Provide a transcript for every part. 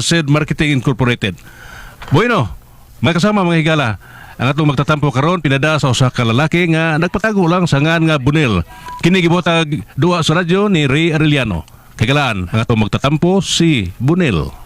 sa SED Marketing Incorporated. Bueno, may kasama mga higala. Ang atong magtatampo karon pinada sa usa ka lalaki nga nagpatago lang sa ngan nga Bunil. Kini gibotag duwa sa radyo ni Ray Arellano. Kagalaan, ang atong magtatampo si Bunil.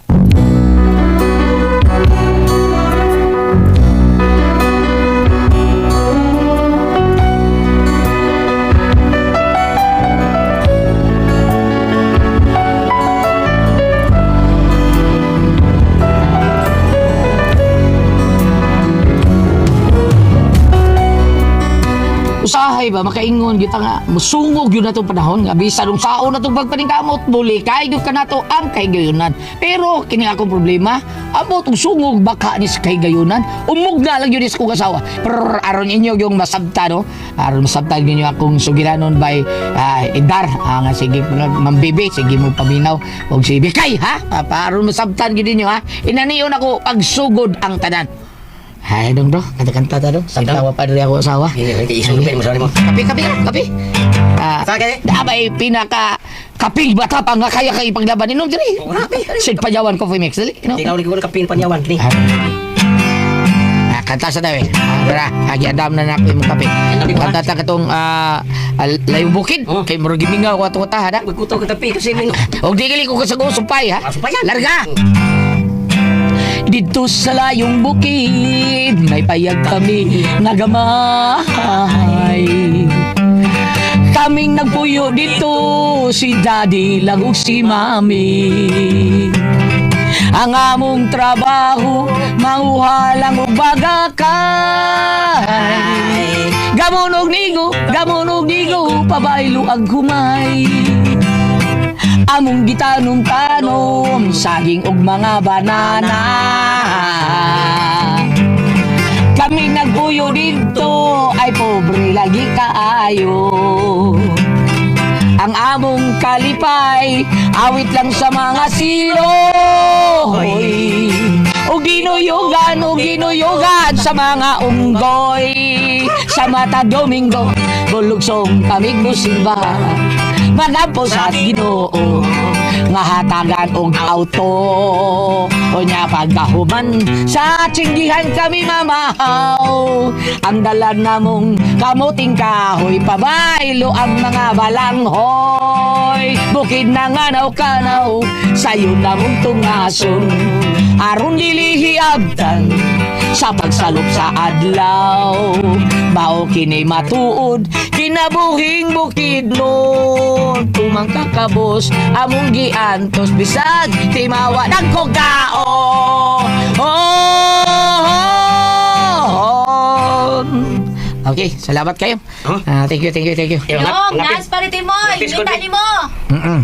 Usahay ba makaingon gyud nga musungog gyud natong panahon nga bisan ung saon natong pagpaningkamot buli kay gyud ka nato ang kay gayunan. Pero kini akong problema, amo tong sungog baka ni sa kay gayunan, umug na lang gyud is kong asawa. Pero aron inyo yung masabta no. Aron masabta ninyo akong sugiranon by ah, Idar ah, nga sige mambibi sige mo paminaw og si Bikay ha. Ah, aron masabtan gyud ninyo ha. Inaniyon ako pagsugod ang tanan. Hay dong bro, kanta-kanta ta dong. Sabtawa pa diri ako asawa. Hindi, hindi, isang lupin mo sa mo. Kapi, kapi, kapi. Ah, Sa kaya? Dabay pinaka kapig bata pa nga kaya kay paglaban inom diri. Grabe. Sid payawan ko mix dali. No? Ikaw ni ko kapin panyawan ni. Ah, kanta sa daw eh. Ah, Bara, agi adam na nak imong kape. Kanta ta katong ah, al- layong bukid. Oh. Kay murag gimingaw ko ato ta ha. Magkuto ka tapi kasi may Og di ko kasago supay ha. Ah, supayan. Larga. Dito sa layong bukid, may payag kami nagamay. Kaming nagpuyo dito, si daddy lang ug si mami. Ang among trabaho, manguha lang og bagakay. Gamunog nigo, gamunog nigo, pabaylo ag humay. Among gitanong-tanom, saging ug mga banana. Kami nagpuyo dito, ay pobre lagi kaayo. Ang among kalipay, awit lang sa mga siloy. O ginuyogan, o ginuyogan sa mga unggoy. Sa mata Domingo, bulugsong kamig musimba. Manapos at ginoo, nga hatagan og auto. O nya pagkahuman, sa tsinggihan kami mamahaw. Ang dalan namong kamuting kahoy, pabaylo ang mga balanghoy. Bukid na nganaw kanaw, sayo na mong tungason. Aron lilihi abtan, sa pagsalop sa adlaw. Mao kini matuod, kinabuhing bukid nun. Tumang kakabos, among giantos, bisag, timawa ng kogao. Oh, Okay, salamat kayo. Huh? Ah, thank you, thank you, thank you. Yo, Yung, nas pa rin mo, ingita ni mo. Mm-mm.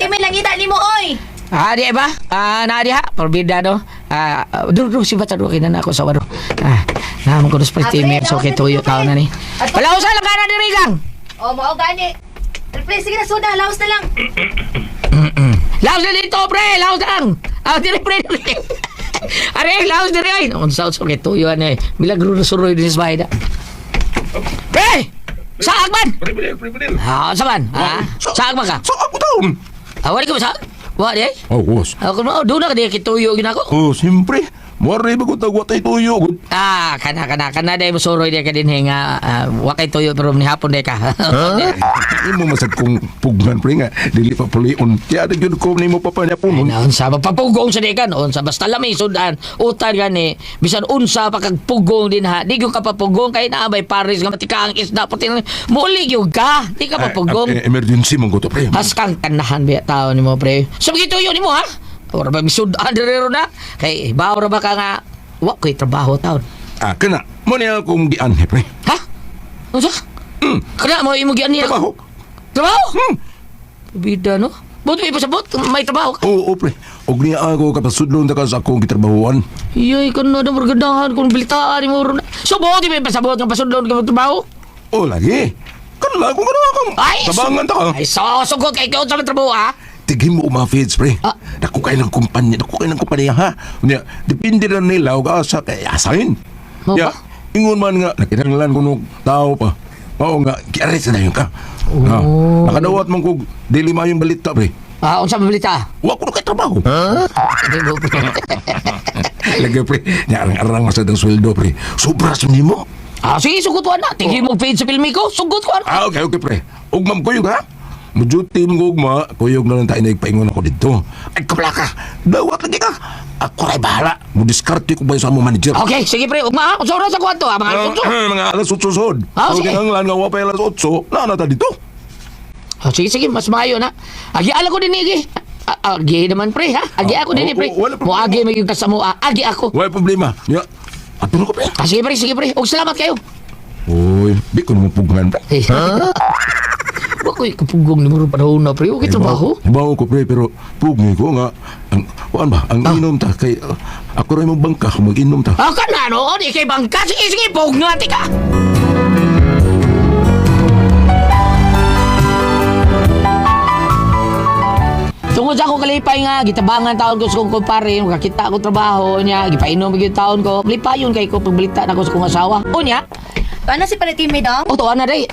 Timi lang ngita ni mo, oy. Ah, di ba? Ah, na di ha? Porbida no? Ah, duro duro si bata duro kina na ako sa waro. Ah, na mo ko dos pretty Abre, me so kay na tuyo tao pre. na ni. Wala usa lang kana diri lang. O, mao gani. Pre, sige na, suda, laos na lang. Laos na dito pre, laos na lang. Ah, diri pre. Are, laos diri ay. On sa so kay tuyo ani. Milagro na suroy din sa bahay da. Pre! Saag man! Ah, saan? Ah, saag man ka? Sa ako taon. Ah, wala ka ba sa? Wala di? Oh, boss. Ako mo, doon na ka di kituyo ginako. Oh, siyempre. Mari ba ko tagwatay tuyo? Ah, kana kana kana day mo suroy di ka din nga ah, wakay tuyo pero ni hapon day ka. Ha? Imo masad kong pugnan, pre nga. Dili pa pulion. Kaya na yun ko ni mo papanya po nun. Naon sa papugong sa dikan unsa basta lamay sudan utan gani bisan unsa pa kag pugong din ha di gyud ka papugong kay naabay pares nga matika ang isda pati muli gyud ka di ka papugong Eh, emergency mong ko to, pre. has kang kanahan biya tao nimo pre sa gito yun nimo ha ora ba misudan diri na kay bawo ra ba ka nga wa ko'y trabaho taon Ah, kana. Mo niya akong gianhe, pre. ha unsa kana mo imo gian niya Trabaho. trabaho Hmm. bida no Buti may pasabot, may trabaho ka. Oo, oh, pre. Og niya ako kapasudlon ta ka sa akong gitrabahuan. Iyay, kan na naman gandahan kung balitaan ni mo ron. So, buti may pasabot ng pasundon ka trabaho? Oh, lagi. Kan lang kung ano akong Ay, tabangan ta ka. Ay, so, sugot kay ikaw sa trabaho, ha? Tighin mo umafits, pre. Ah. Dako kayo ng kumpanya, dako kayo ng kumpanya, ha? Unya, depende na nila og asa kay asahin. Mo ba? ingon man nga, nakinanglan ko nung tao pa. Oo nga, kiaris na yun ka. Oh. Ha, nakadawat man kog dili mayong balita, pre. Ah, unsa ba balita? Wa ko na kay trabaho. Pre. Lagi pre, nyarang-arang masad ang sweldo pre. Sobra sa nimo. Ah, sige, sugot ko na. Tingin mo page sa filmi ko, sugot ko na. Ah, okay, okay pre. Ugmam kuyog ha. Mujuti mo ugma, kuyog na lang tayo na ipaingon ako dito. Ay, kapla ka. Dawat lagi ka. Ako rin bahala. Mudiskarte ko ba sa among manager? Okay, sige pre, ugma ha. Usura sa kwarto ha, mga suso. mga alas utsusod. Ah, so, sige. kinanglan nga wapay alas utso, naanata dito. Oh, sige, sige, mas maayo na. Agi ala ko din igi. A- Agi naman pre ha. Agi Ah, ako din oh, pre. oh, wala Mo problema. agi may yung kasamo. ah, Agi ako. Wala problema. Ya. Ato na ko pre. Ah, sige pre, sige pre. Og salamat kayo. Uy, di ko naman pre. Eh. Wa ko kapugong ni mo panahon na pre. Okay trabaho. Bawo ko pre, pero pugi ko nga. Ang, kuan ba, ang inom ta, kay, uh, ako rin mong bangka, mag-inom ta. Ah, ka na no? Di kay bangka. Sige, sige, pog nga ka. Tungod sa akong kalipay nga, gitabangan taon ko sa kong kumpare, makakita ako trabaho niya, gipainom yung taon ko, lipayon kay ko pagbalita na ko sa kong asawa. O niya, Paano si Palitimid, dong? o to na day.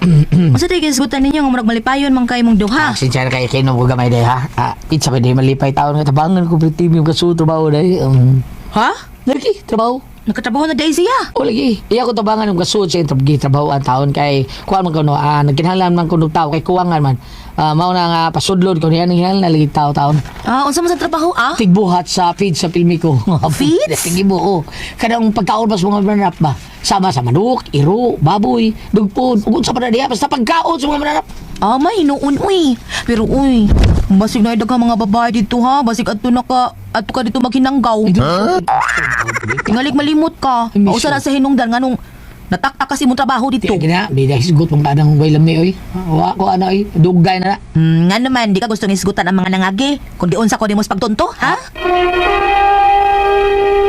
Masa di gisgutan ninyo nga murag malipayon man kay mong duha. Ah, sincere kay kinom ko gamay day ha. Ah, pizza day malipay taon nga tabangan ko pretty yung kasu trabaho day. Um, Ha? lagi trabaho. Nakatrabaho na Daisy ah. O lagi, iya ko tabangan yung kasu sa intrabgi trabaho ang taon kay kuan man ko no, ah, nagkinahanglan man ko ng tao kay kuwangan man. Ah, mao na nga pasudlod ko niya nang na lagi tao taon. Ah, unsa man sa trabaho ah? Tigbuhat sa feed sa pilmi ko. Feeds? Tigibo ko. Kanang pagkaon mas mga mananap ba? Sama sa manok, iro, baboy, dugpon, ugod sa panadiya, basta pagkaon sa mga mananap. Ah, may noon uy. Pero uy, basig na daghang mga babae dito ha. Basig adto na ka adto ka dito maghinanggaw. Tingali malimot ka. Ay, Pausa na sa hinungdan nganong nataktak kasi mong trabaho dito. Tiyo gina, bida hisgot mong tanang bay lami oy. Wa ko ano oy, dugay na na. Hmm, nga naman, di ka gusto isgutan ang mga nangagi. Kundi unsa ko di mo pagtunto, ha?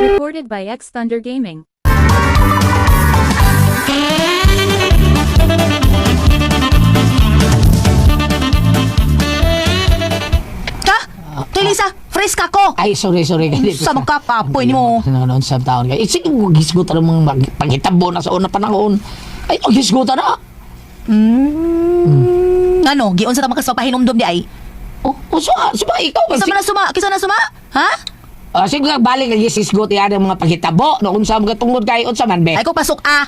Recorded by X Thunder Gaming. Ka? Kay Lisa, fresh ka ko. Ay, sorry, sorry. Sa mga kapapoy mo. Noon sa taon kay. Isig mo gisgot ang mga panghitabo na sa una panahon. Ay, oh, gisgot na. Hmm. Ano, giun sa tamang kasapahinomdom di ay? Oh, oh so ba ikaw? Kisa man na suma, kisa na suma? Ha? Ah, sige nga balik lagi sisgot yan ang mga panghitabo. Noon sa mga tungod kay unsa man be. Ay ko pasok ah.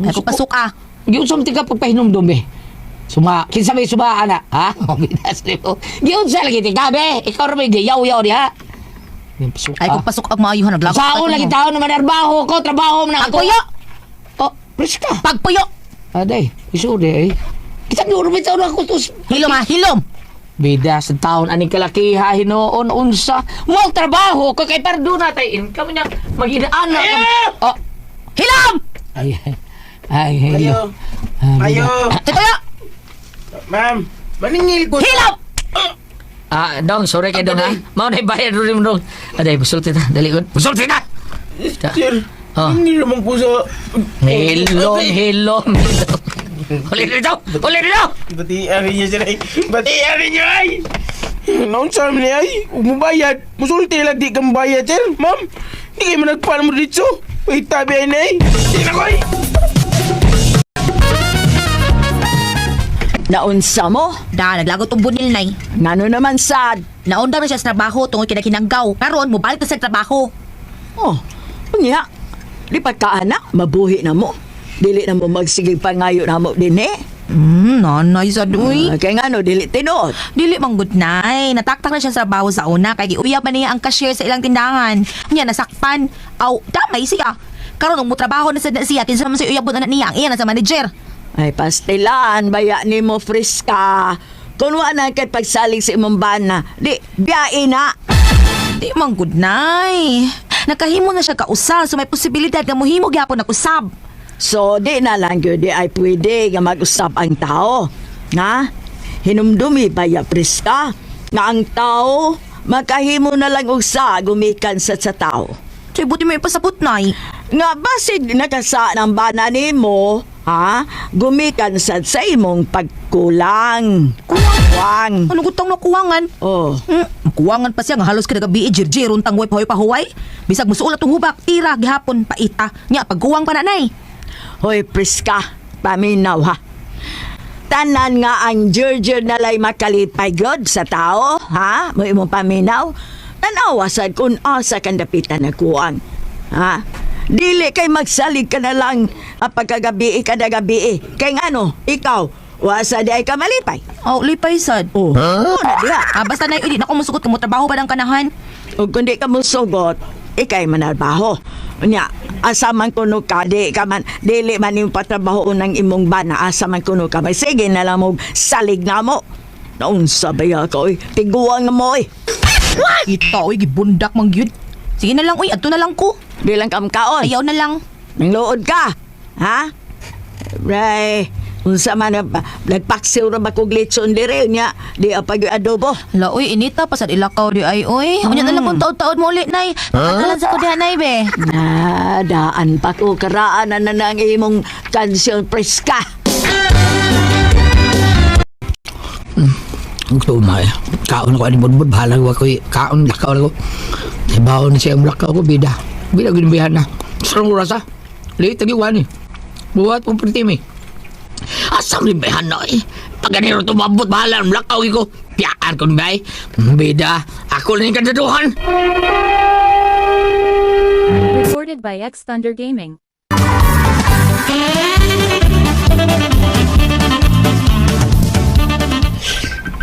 Ay ko pasok ah. Giun sa mga pagpahinom dom be. Suma, kinsa may suma ana, ha? Oh, binas nimo. Giun sa lagi tika be. Ikaw ra may gayaw-yaw diha. Ay ko pasok ang maayuhan naglagot. Sao lagi tao na manarbaho ko, trabaho mo na ako. Pagpuyo! Oh, preska. Pagpuyo! Aday, iso de eh. Kita duro may taon ako tus. Hilom ha, hilom! Bida sa taon aning kalakiha hinoon unsa. Mo trabaho ko kay pardo na tay income niya maginaan na. Oh, Hilom! ay. Ay, ay. Ayo. Ah, Ayo. Tituyo! Ma'am, maningil ko. Hilom! Ah, dong, sorry kay dong ha. Mao na bayad rin dong. Aday, busulti na. Dali ko. Busulti na. Sir, Ah. hindi naman po sa... Hilom, hilom. Ulit dito! Ulit dito! Bati ari niya sir ay. Bati ari niya ay. Naon sa amin ay. Huwag mo bayad. Musulti lang di kang bayad sir. Ma'am, di kayo managpaan mo dito. Wait, tabi ay na ay. Di Naunsa mo? Da, naglagot ang bunil nay. Ngano naman sad? Naunda na siya sa trabaho tungkol kinakinanggaw. Karon mo balik na sa trabaho. Oh, unya. Lipat ka anak, mabuhi na mo. Dili na mo magsigig pangayo na mo din eh. Hmm, nanay sa duy. Ah, kaya nga no, dili tinod. Dili mang good nay. Nataktak na siya sa trabaho sa una kay giuyab man niya ang cashier sa ilang tindahan. Niya nasakpan. Aw, damay siya. Karon mo trabaho na sa na siya, kinsa man siya uyabon na niya ang iya na sa manager. Ay, pastilan, baya ni mo friska. Kung wala na kay pagsalig sa imong bana, di, biyain na. Di mang good nay. Nakahimo na siya kausal so may posibilidad nga mohimo gyapon na kusab. So, di na lang yun, di ay pwede nga mag-usap ang tao. Na? Hinumdumi baya friska. Nga ang tao, makahimo na lang usa gumikan sa sa tao. Say buti may pasabot nay. Nga basig nakasa ng bana nimo, ha? Gumikan sa sa imong pagkulang. Kuwang. Ano gutang na kuwangan? Oh, Hmm, kuwangan pa siya nga halos kada gabi jirjir untang way pahoy pahuway. Bisag musulat tong hubak, tira gihapon paita. Nya pagkuwang pa na nay. hoy Priska, paminaw ha. tanan nga ang Georgia nalay makalipay god sa tao, ha? Mo imong paminaw. Tanawa sad kung asa kang dapitan na kuang. Ha? Dili kay magsalig ka na lang ah, pagkagabi kada gabi. Kay ngano, ikaw, wasa di ay ka malipay. Oh, lipay sad. Oh, huh? na diha. Ah, basta na hindi na ko musugot kamo trabaho pa ng kanahan. O kundi ka mo sugot, ikay manarbaho. Nya, asa man kuno ka, di ka man, dili man yung patrabaho ng imong bana, asa man kuno ka, may sige na lang mo, salig na mo. Naun sabay ako, eh. tiguan mo, eh. Ito, oy, gibundak mang gyud. Sige na lang, uy, adto na lang ko. Bilang kamkaon. Ayaw na lang. Nanglood ka, ha? Ray, unsa man na, nagpaksiw na bakog litson dire niya, di apag yung adobo. La, uy, inita pa sad ilakaw di ay, uy. Unya na lang kung taod-taod mo ulit, nay. Pagkalan sa ko diha, nay, be. Na, daan pa ko karaan na na ng imong kansyon preska. Ang tumay. Kaon ako ani budbud bahala ko ako kaon lakaw ako. Ibaw na siya ang lakaw ko bida. Bida ginbihan na. Sarang oras ah. Late tagi wani. Buhat pong pretimi. Asam ni behan na eh. Pag ganero tumabot bahala ang lakaw ko. Piyaan ko ni bay. Bida. Ako na yung kandaduhan. Recorded by X Thunder Gaming.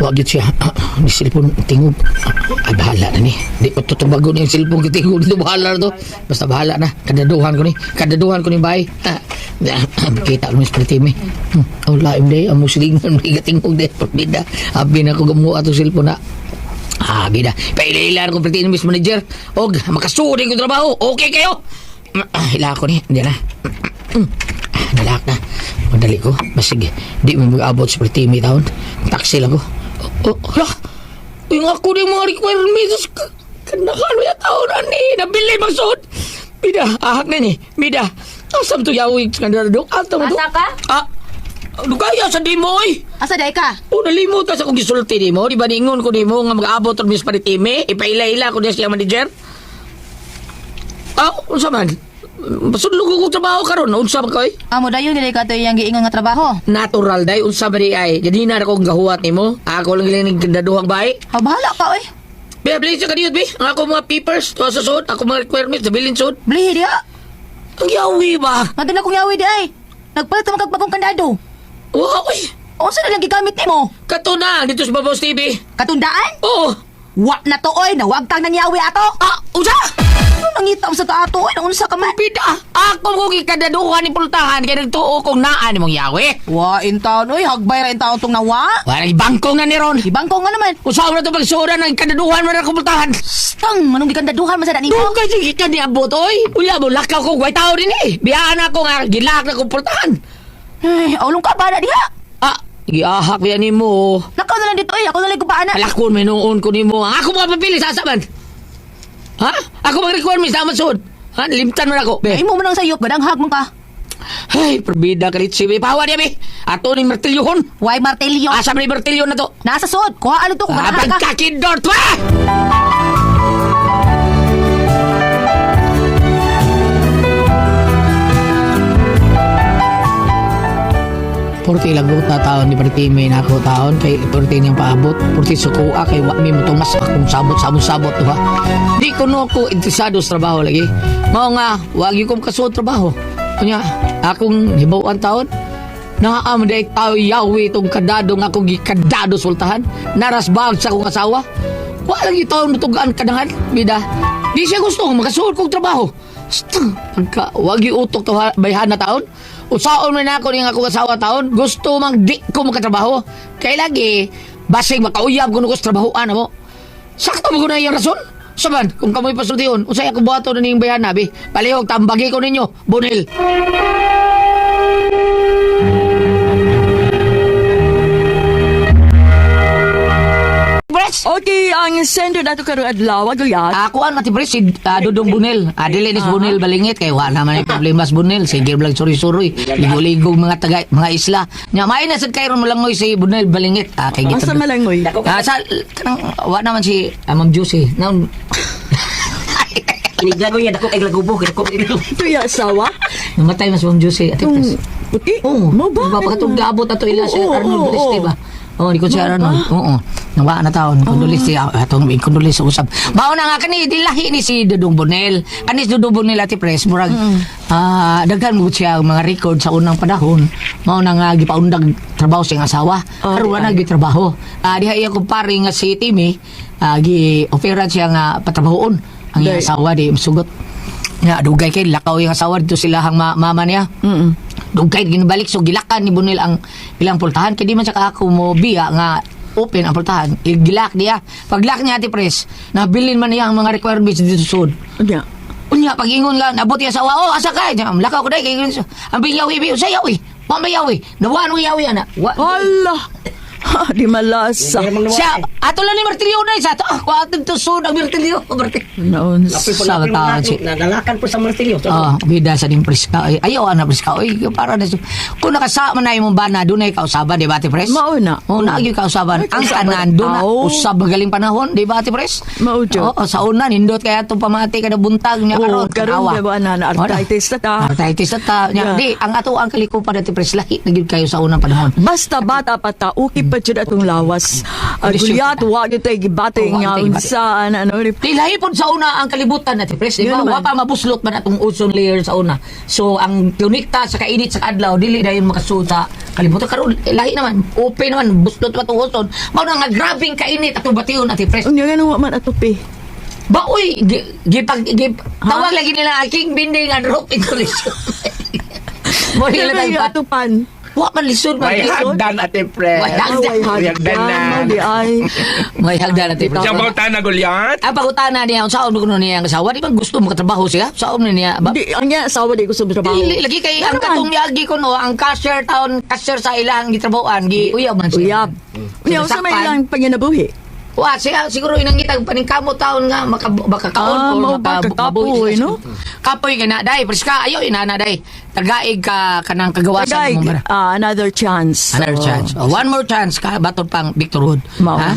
Wag yun siya. Ah, ni cellphone tingog. Ay, bahala na ni. Di ko tutubago ni yung cellphone kitingog. Di bahala na to. Basta bahala na. Kadaduhan ko ni. Kadaduhan ko ni bay. Ah, kita mo sa timi. Hmm. Ang laim day. Ang muslingan. May katingog day. Pabida. Abi na ko gamuha cellphone na. Ah, bida. Pailailan ko pati Miss Manager. Og, makasuri ko trabaho. Okay kayo. Ah, hila ko ni. Hindi na. Ah, nalak na. Madali ko. Mas sige. Di mo mag-abot sa pritimi taon. Taxi lang ko. Oh, hala. Yung ako din mga requirements. ka- Kanakalo yung taon na ni. Nabili magsud. Bida, ahak na ni. Bida. Asam to yawig sa kandarado. Ato mo to. Asa ka? Ah, ano kaya sa di mo eh? Asa day ka? O nalimot ka sa kong gisulti ni mo. Di ba ningon ko ni mo nga mag-abot ng mis paritime? Ipaila-ila ko niya siya manager? Ah, unsa man? Pasudlo ko trabaho karon Unsa man koy? Amo dayon dili ka iyang giingon nga trabaho. Natural day. Unsa ba di ay? Jadi na akong gahuwat ni mo. Ako lang giling nagdaduhang bay. Ha, bahala ka, oy. Be, please ka diyot, be. Ang ako mga papers, tuwa sa suot. Ako mga requirements, nabilin suot. Blihi diha. Ang yawi ba? Madin akong yawi di ay. Nagpalit ka magkagpagong kandado. Wow, uy. Unsa na lang gigamit nimo? Kato na, dito sa Babaws TV. Katundaan? Oo. Wa na to oy, nawagtang nang yawi ato. Ah, unsa? Ano nangita sa to ato oy, unsa ka man? Bida, ako mo kikadaduhan ni pultahan kaya nagtuo kong naan mong yawi. Wa in town oy, hagbay ra in town tong nawa. Wala ibangkong na ni Ron. Ibang ko nga naman. Usaw na ito pagsura ng kadaduhan mo na kumultahan. Stang, manong gikandaduhan man sa nimo. Doon ka sige ka ni abot, oy. Wala mo, lakaw ko, guay tao din eh. Biyaan ako nga, gilak na kumultahan. Ay, aulong ka ba na diha? Giahak yan ni mo. Nakaw na lang dito eh. Ako na lang kumpaan na. Alakon, may noon ko ni mo. Ako mga papili sa asaman. Ha? Ako mga requirements sa Amazon. Ha? Limtan mo na ako. Be. Ay mo mo nang sayop. Gananghag mo ka. Ay, perbida ka rin si Pawa niya, be. Ato ni Martilyohon. Why Martilyo? Asa ah, mo ni Martilyo na to? Nasa sod. Kuhaan na to. Kuhaan ah, ka. Abang kakindort, ba? 40 lagot na taon ni perti may nako taon kay perti niyang paabot perti sukua kay wa mi matumas akong sabot sabot sabot diba di ko no ko interesado sa trabaho lagi mao nga wagi ko kasuod trabaho kunya akong hibawan taon Naam day tao yawi itong kadado nga akong gikadado sultahan. Narasbag sa akong asawa. Wala gi tao nutugaan kadangan, bida. Di siya gusto makasuod kong trabaho. Pagka wagi utok to bayhan na taon. Usaon man ako ng akong asawa taon, gusto mang di ko makatrabaho. Kaya lagi, basig makauyab ko nung trabahoan mo. Sakto mo na yung rason. Saban, kung kamoy pasultiyon, usay ako buhato na niyong bayan nabi. Palihog, tambagi ko ninyo, bunil. Okay, ang sender nato karon adlaw, aguyat. Ako ang matibres si ah, Dudong Bunel. Adili ni Bunel balingit kay wala naman ay problema sa Bunel. Sige blang suri-suri. Ligo-ligo mga taga mga isla. Nya may na sad kayron mo lang ngoy si Bunel balingit. Ah kay Asa malangoy? Ah sa kanang wa naman si ah, Ma'am Juicy. Naon Iniglago yan, ako kay glagubo, kay ako kay Ito yung asawa. namatay mas Ma'am Juicy. Kung Pres. Puti? Oo. Mo ba? Ba pakatong gaabot ato ila si Oo, Arnold oo, Baliste oo. ba? Oo, di ko si Mao Arnold. Oo. Nawa na taon. Kondolis siya. Atong kondolis sa usab. Mao na nga kani dilahi ni si Dudong Bonel. Ani si Dudong Bonel ati pres murag ah daghan mo siya ang mga record sa unang panahon. Mao na nga gipaundag trabaho sa iyang asawa. Oh, Karon wala gi trabaho. Ah diha iya kumpare nga si Timmy ah gi offeran siya nga patrabahoon ang iyang asawa di masugot. Nga dugay kay lakaw yung asawa dito sila hang ma- mama niya. Mm. Dugay ginbalik so gilakan ni Bunil ang ilang pultahan kay di man siya ako mo biya nga open ang pultahan. Gilak niya. Paglak niya ati pres, nabilin man niya ang mga requirements dito sud. Unya. Unya pagingon lang nabot niya sa wa, oh asa ka? Diyan, Lakaw ko dai kay ang biyawi biyaw sa yawi. Mamayawi. Nawan mo yawi ana. Wa, Hala. Ha, di malasa. siya, ato lang ni Martilyo na isa. Ah, kuha atin to sud ang. Martilyo. Noon. Sa taon si Nagalakan po sa martilyo. Oh, bida sa ning priska. Ay, ayaw ana priska. Oy, para na. Kung nakasama na imong bana, doon ay kausaban, di ba, Ate Pres? Mauna. Oo, oh, naagi kausaban. Ay, Ang tanan, doon na usab magaling panahon, di ba, Ate Pres? Mao, Jo. Oo, sa una, nindot kaya itong pamati ka na buntag niya Oo, karon karon na ba na, na arthritis na ta. Arthritis na ta. Di, ang ato ang kalikupan, Ate Pres, lahi na kayo sa unang panahon. Basta bata pa ta, okay pa dyan atong lawas. Uh, gulyat, wag yung tayo gibating nga tayo gibating. unsa, ano, ano, Di lahi pod sa una ang kalibutan Ate Pres, di ba? Mabuslot man atong ozone layer sa una. So ang tunikta sa kainit sa adlaw dili dayon makasuta kalibutan karon lahi naman open naman buslot pa tong ozone. Mao na nga grabing kainit atong bation Ate Pres. Unya nga nawa man atupi. Ba uy, gi- gipag gip tawag lagi nila king binding and rope insulation. Mo yung tayo. atupan. Wa man lisod man. May lisod. hagdan ate pre. May hagdan. Away Hagdan na. Di ay. May hagdan ate Pres. Siyang bautan na gulyat. Ang pagutana niya, saan mo kuno niya ang asawa, di ba gusto mo katrabaho siya? Saan mo niya? Ba? Di, ang yan, asawa di ko sa trabaho. Dili lagi kay ang katong yagi ko no, ang cashier taon, cashier sa ilang gitrabahoan, gi uyaw man siya. Uyab. Unya, sa may ilang panginabuhi. Wa siya siguro inangitag paningkamot taon nga maka makakaon Ah, or mao ba, maka- kakapoy, mabuhi sila. no? Kapoy ka na, day, preska, ayo inana, day. Tagaig ka kanang kagawasan Tagay, mo mara. ah, another chance. Another Oo. chance. Oh, one more chance ka baton pang Victor Hood. Mao. Ha?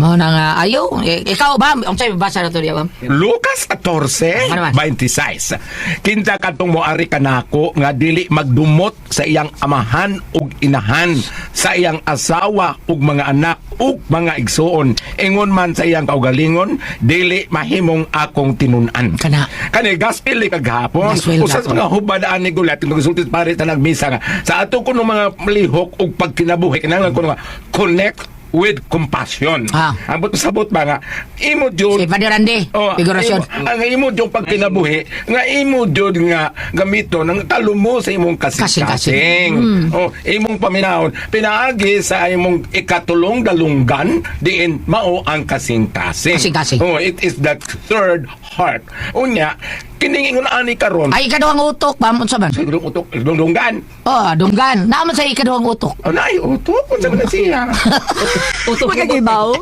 Mao na nga ayo. Eh, ikaw ba? Ang sa'yo basa na to diya ba? Lucas 14, Ano man? 26. Kinsa katong moari kanako nga dili magdumot sa iyang amahan ug inahan, sa iyang asawa ug mga anak ug mga igsuon. Ingon man sa iyang kaugalingon, dili mahimong akong tinunan. Kana. Kani gospel ni kagahapon. Gospel Usa sa mga hubadaan ni gulat ng resultis pare sa nagmisa nga sa ato kuno mga lihok ug pagkinabuhi kinahanglan ko nga connect with compassion. Ah. Ang sabot ba nga imo jud Si Padre Randy, Oh, figurasyon. imo- ang imo jud pagkinabuhi nga imo jud nga gamito ng talo mo sa imong Kasing-kasing. kasing-kasing. Oh, imong paminahon pinaagi sa imong ikatulong dalunggan diin mao ang kasing-kasing. Kasing-kasing. Oh, it is the third heart. Unya kining ingon ani karon. Ay ikaduhang utok, ba mo sa man? Sa dulong utok, dulunggan. Oh, dunggan. Naaman sa ikaduhang utok. Oh, nay, utok. Unsa man na siya? Huwag ka gibaw.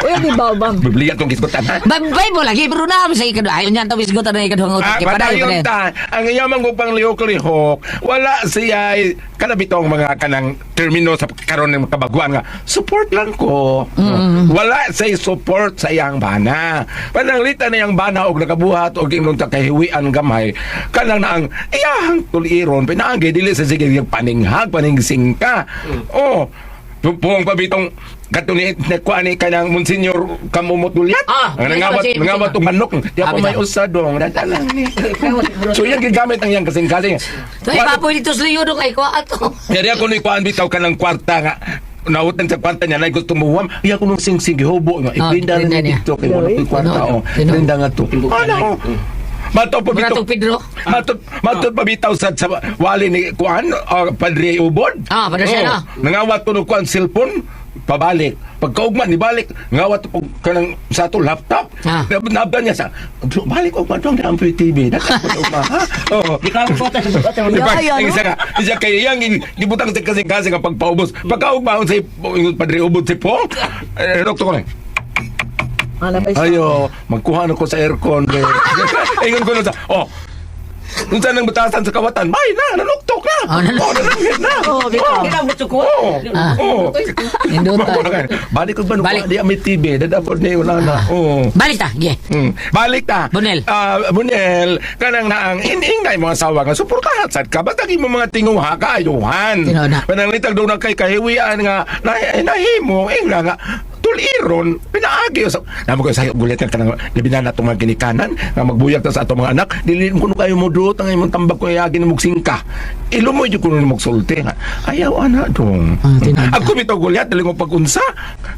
Ka gibaw, bam. Biblia tong gisgutan ha. Babay mo lagi, pero naaman sa ikaduhang. Ayaw niyan tawis ko na ikaduhang utok. Ah, padayon ta. Ang iyang manggupang lihok-lihok, wala siya ay kanabitong mga kanang termino sa karon ng kabaguan nga support lang ko. Wala say support sa iyang bana. Pananglita na iyang bana og nakabuhat og imong takahiwian gamay kanang na ang iyang tuliron pinaagi dili sa sige yung paninghag paningsingka. Oh, Tupong pabitong katuni na kuha ni kanang Monsignor Kamumotulyat. Ah, ang may nangawat kasi- nangawat tong manok. Di ako may bitaw. usadong. Dadalang ni. so yan gigamit ang yang kasing-kasing. So, ipapoy dito sa liyo kay ko ato. Yari ako ni kuhaan bitaw ka ng kwarta nga nautan sa kwarta niya na gusto mo huwam iya ko nung sing-sing gihubo nga Ah, ipinda na niya. dito kay ko'y kwarta o tino. ipinda nga to ano Mato pa bitaw Bratong Pedro. Mato mato pa bitaw sa, sa wali ni kuan o Padre Ubod Ah, Padre siya na. Nangawat ko kuan cellphone pabalik pagkaugman ni balik ngawat ko kanang sa to laptop Ah. nabdan niya sa balik og madong na ampoy TV ko ugma ha oh Ikaw ang kota sa sugat. Di ba? Ang isa ka, isa kay yang gibutang sa kasing kasing ang pagpaubos. Pagkaugmaon sa yung padre ubod si Pong. Eh, doktor ko na. Ayo, magkuha na ko sa aircon. Ingon ko na sa, oh, Kung saan ang batasan sa kawatan, bay na, nanuktok na. Oh, nan- Oh, nanuktok na. Oh, bitaw. Oo. Ah. Oo. Nindutay. Balik ko ba nung Balik. di may TV, dadapod na yun na. Oo. Balik ta, yeah. Hmm. Balik ta. Bunel. Ah, Bunel, kanang naang iningay mga sawa nga suportahan sad ka basta gi mo mga tinguha kaayuhan. Tinaw na. Pananglitag daw na kay kahiwian nga na, nahimo ingna nga tuliron pinaagi sa namo ko sa gulit nga kanang labi na natong mga ginikanan nga magbuyag ta sa atong mga anak dili mo kuno kayo mo duot ang imong tambag ko yagi na mugsingka ilumoy jud kuno mugsulti nga ayaw ana dong Ah, ako bitaw gulyat dili mo pagunsa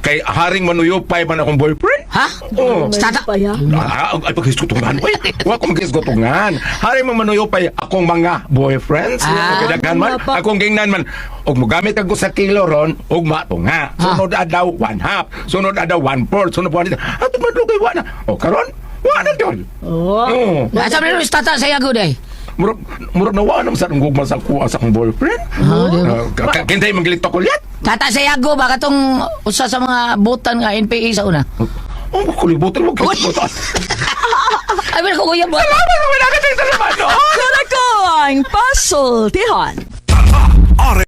kay haring manuyopay man akong boyfriend Ha? Oo. Stata. Pa ya. Ah, ay paghisgutungan pa. Wa ko maghisgutungan. Hari man manuyo pa akong mga boyfriends. Ah. Kadaghan man. Akong gingnan man. Og mogamit ako sa kilo ron, og mato nga. Sunod adaw one half. Sunod adaw one fourth. Sunod po Ato man kay wa na. O karon, wa na dyon. Oh. Oo. Asa mo rin stata sa yago day? Murag murag na wa na sa gugma sa kuha sa akong boyfriend. Ah, di ba? Kintay ko liat. Tata sa yago ba katong usa sa mga butan nga NPA sa una? Oh, kulibutan mo kulibutan. Ay, wala ko kuya ba? Salamat, wala ka tayo salamat. no? Karakang pasultihan. Are